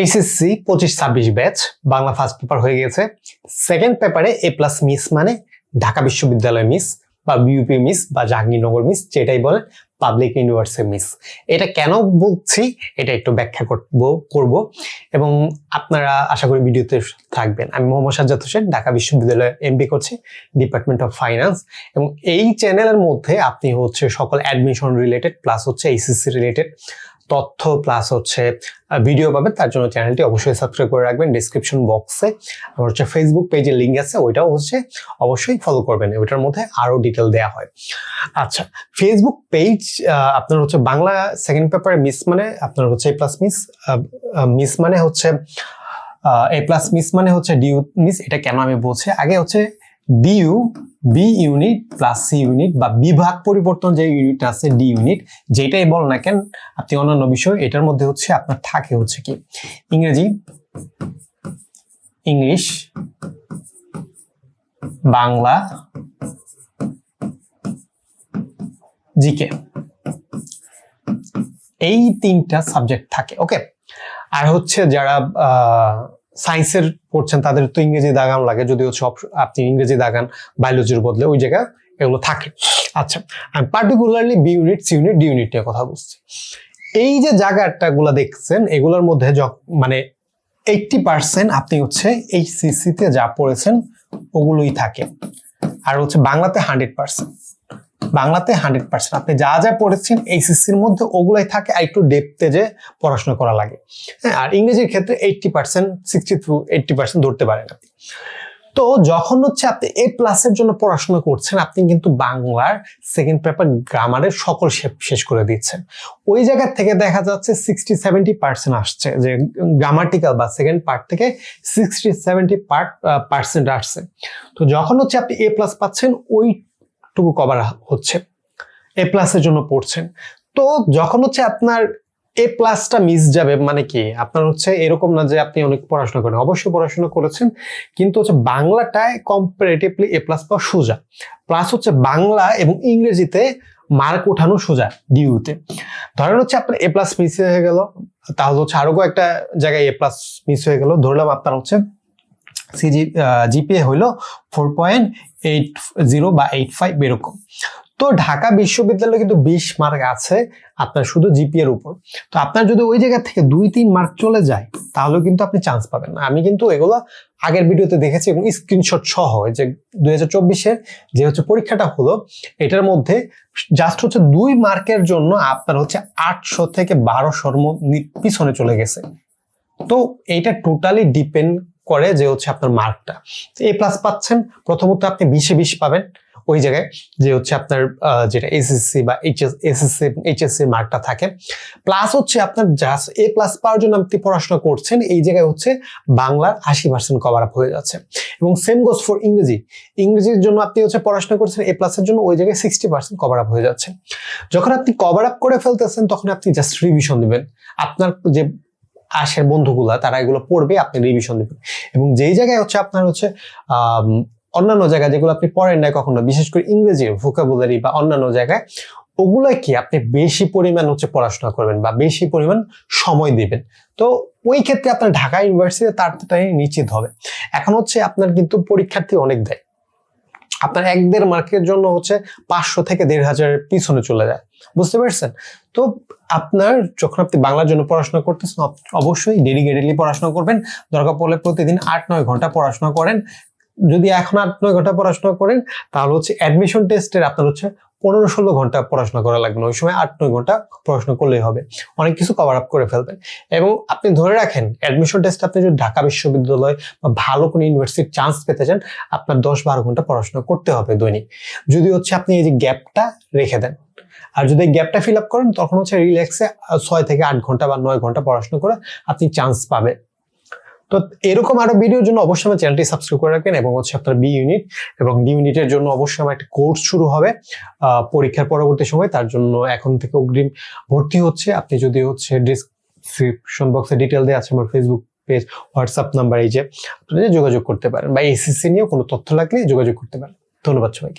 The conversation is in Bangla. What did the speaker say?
এইচএসসি পঁচিশ, ছাব্বিশ ব্যাচ বাংলা ফার্স্ট পেপার হয়ে গেছে। সেকেন্ড পেপারে এ প্লাস মিস মানে ঢাকা বিশ্ববিদ্যালয় মিস বা বিউপি মিস বা জাহাঙ্গীরনগর মিস যেটাই বলে পাবলিক ইউনিভার্সিটি মিস এটা কেন বলছি? এটা একটু ব্যাখ্যা করব করব। এবং আপনারা আশা করি ভিডিওতে থাকবেন। আমি মোহাম্মদ সাজ্জাদ হোসেন, ঢাকা বিশ্ববিদ্যালয়ে এমবি করছি ডিপার্টমেন্ট অফ ফাইন্যান্স এবং এই চ্যানেলের মধ্যে আপনি হচ্ছে সকল অ্যাডমিশন রিলেটেড প্লাস হচ্ছে এইচএসসি রিলেটেড তথ্য প্লাস হচ্ছে ভিডিও পাবেন। তার জন্য চ্যানেলটি অবশ্যই সাবস্ক্রাইব করে রাখবেন। ডিসক্রিপশন বক্সে আমার হচ্ছে ফেসবুক পেজের লিঙ্ক আছে। ওইটাও হচ্ছে অবশ্যই ফলো করবেন। ওইটার মধ্যে আরও ডিটেল দেওয়া হয়। আচ্ছা ফেসবুক পেজ আপনার হচ্ছে বাংলা সেকেন্ড পেপারে মিস মানে আপনার হচ্ছে এ প্লাস মিস মিস মানে হচ্ছে এ প্লাস মিস মানে হচ্ছে ডিউ মিস এটা কেন আমি বলছি? আগে হচ্ছে DU B unit plus C unit বা বিভাগ পরিবর্তন যে ইউনিট আছে ডি ইউনিট যেটাই বল না কেন, আপনি অন্যান্য বিষয়, এটার মধ্যে হচ্ছে আপনার থাকে হচ্ছে কি? ইংরেজি, ইংলিশ, বাংলা, জিকে। এই তিনটা সাবজেক্ট থাকে ওকে আর হচ্ছে যারা সায়েন্সের পড়ছেন, তাদের তো ইংরেজি দাগান লাগে যদি হচ্ছে আপনি ইংরেজি দাগান, বায়োলজির বদলে ওই জায়গায় এগুলো থাকে। আচ্ছা আমি particularly B unit C unit D unit নিয়ে কথা বলছি। এই যে জায়গাটা গুলা দেখছেন, এগুলোর মধ্যে মানে এইটটি পার্সেন্ট আপনি হচ্ছে এই সিসিতে যা পড়েছেন, ওগুলোই থাকে। আর হচ্ছে বাংলাতে হান্ড্রেড পার্সেন্ট বাংলাতে হান্ড্রেড পার্সেন্ট। আপনি যা যা পড়েছেন এইচএসসির মধ্যে ওগুলাই থাকে আর একটু ডেপতে যে পড়াশোনা করা লাগে। হ্যাঁ আর ইংরেজির ক্ষেত্রে eighty percent sixty to eighty percent ধরতে পারেন আপনি। তো যখন হচ্ছে আপনি এ প্লাসের জন্য পড়াশোনা করছেন, আপনি কিন্তু বাংলার সেকেন্ড পেপার গ্রামারের সকল শেষ করে দিচ্ছেন। ওই জায়গা থেকে দেখা যাচ্ছে সিক্সটি সেভেন্টি পার্সেন্ট আসছে যে গ্রামাটিক্যাল বা সেকেন্ড পার্ট থেকে সিক্সটি সেভেন্টি পার্ট পার্সেন্ট আসছে। তো যখন হচ্ছে আপনি এ প্লাস পাচ্ছেন ওইটুকু কভার হচ্ছে এ প্লাসের জন্য পড়ছেন। তো যখন হচ্ছে আপনার এ প্লাসটা মিস যাবে মানে কি? আপনার হচ্ছে এরকম না যে আপনি অনেক পড়াশোনা করেন। অবশ্যই পড়াশোনা করেছেন, কিন্তু হচ্ছে বাংলাটায় কম্পারেটিভলি এ প্লাস পাওয়া সোজা। প্লাস হচ্ছে বাংলা এবং ইংরেজিতে মার্ক ওঠানো সোজা ডিউতে ধরেন হচ্ছে আপনার এ প্লাস মিস হয়ে গেল, তাহলে হচ্ছে আরও একটা জায়গায় এ প্লাস মিস হয়ে গেল। ধরলাম আপনার হচ্ছে সিজি জিপিএ হইল ফোর পয়েন্ট এইট জিরো বা এইট ফাইভ এরকম। তো ঢাকা বিশ্ববিদ্যালয়ে কিন্তু বিশ মার্ক আছে আপনার শুধু জিপিএর উপর। তো আপনার যদি ওই জায়গা থেকে দুই, তিন মার্ক চলে যায় তাহলে কিন্তু আপনি চান্স পাবেন না। আমি কিন্তু এগুলো আগের ভিডিওতে দেখেছি এবং স্ক্রিনশট সহ যে দুই হাজার চব্বিশের যে হচ্ছে পরীক্ষাটা হলো, এটার মধ্যে জাস্ট হচ্ছে দুই মার্কের জন্য আপনার হচ্ছে আটশো থেকে বারোশোর পিছনে চলে গেছে। তো এইটা টোটালি ডিপেন্ড করে যে হচ্ছে আপনার মার্কটা। এ প্লাস পাচ্ছেন। প্রথমত আপনি বিশে বিশ পাবেন। ওই জায়গায় যে হচ্ছে আপনার যেটা এসএসসি বা এইচএস এসএসসি এইচএসসি মার্কটা থাকে। প্লাস হচ্ছে আপনার জাস্ট এ প্লাস পাওয়ার জন্য আপনি পড়াশোনা করছেন, এই জায়গায় হচ্ছে বাংলার আশি পার্সেন্ট কভার আপ হয়ে যাচ্ছে। এবং সেম গোস ফর ইংরেজি। ইংরেজির জন্য আপনি হচ্ছে পড়াশোনা করছেন এ প্লাসের জন্য ওই জায়গায় সিক্সটি পার্সেন্ট কভার আপ হয়ে যাচ্ছে। যখন আপনি কভার আপ করে ফেলতেছেন, তখন আপনি জাস্ট রিভিশন দিবেন। আপনার যে আশের বন্ধুগুলা, তারা এগুলো পড়বে, আপনি রিভিশন দিবেন। এবং যেই জায়গায় হচ্ছে আপনার হচ্ছে অন্যান্য জায়গায় যেগুলো আপনি পড়েন না কখনো, বিশেষ করে ইংরেজি ভোকাবুলারি বা অন্যান্য জায়গায় ওগুলো কি আপনি বেশি পরিমাণ হচ্ছে পড়াশোনা করবেন বা বেশি পরিমাণ সময় দিবেন? তো ওই ক্ষেত্রে আপনার ঢাকা ইউনিভার্সিটি তাড়াতাড়ি নিশ্চিত হবে। এখন হচ্ছে আপনার কিন্তু পরীক্ষার্থী অনেক দেয়। আপনার এক দেড় মার্কের জন্য হচ্ছে পাঁচশো থেকে দেড় হাজারের পিছনে চলে যায়। বুঝতে পারছেন? তো আপনার যখন আপনি বাংলার জন্য পড়াশোনা করতেছেন, অব- অবশ্যই ডেডিকেটেডলি পড়াশোনা করবেন। দরকার পড়লে প্রতিদিন আট নয় ঘণ্টা পড়াশোনা করেন। যদি এখন আট নয় ঘণ্টা পড়াশোনা করেন, তাহলে হচ্ছে অ্যাডমিশন টেস্টের আপনার হচ্ছে পনেরো ষোলো ঘণ্টা পড়াশোনা করা লাগবে ওই সময় আট নয় ঘণ্টা পড়াশোনা করলেই হবে। অনেক কিছু কভার আপ করে ফেলবেন। এবং আপনি ধরে রাখেন অ্যাডমিশন টেস্ট আপনি যদি ঢাকা বিশ্ববিদ্যালয় বা ভালো কোনো ইউনিভার্সিটির চান্স পেতে চান, আপনার দশ বারো ঘণ্টা পড়াশোনা করতে হবে দৈনিক। যদি হচ্ছে আপনি এই যে গ্যাপটা রেখে দেন, আর যদি গ্যাপটা ফিল আপ করেন, তখন হচ্ছে রিল্যাক্সে ছয় থেকে আট ঘণ্টা বা নয় ঘণ্টা পড়াশোনা করে আপনি চান্স পাবেন। তো এরকম আরও ভিডিওর জন্য অবশ্যই আমার চ্যানেলটি সাবস্ক্রাইব করে রাখবেন এবং হচ্ছে আপনার বি ইউনিট এবং ডি ইউনিটের জন্য অবশ্যই আমার একটা কোর্স শুরু হবে পরীক্ষার পরবর্তী সময়। তার জন্য এখন থেকে অগ্রিম ভর্তি হচ্ছে। আপনি যদি হচ্ছে ডিসক্রিপশন বক্সে ডিটেল দেওয়া আছে আমার ফেসবুক পেজ হোয়াটসঅ্যাপ নাম্বার এই যে আপনারা যোগাযোগ করতে পারেন বা এসএসসি নিয়েও কোনো তথ্য লাগলে যোগাযোগ করতে পারেন। ধন্যবাদ সবাইকে।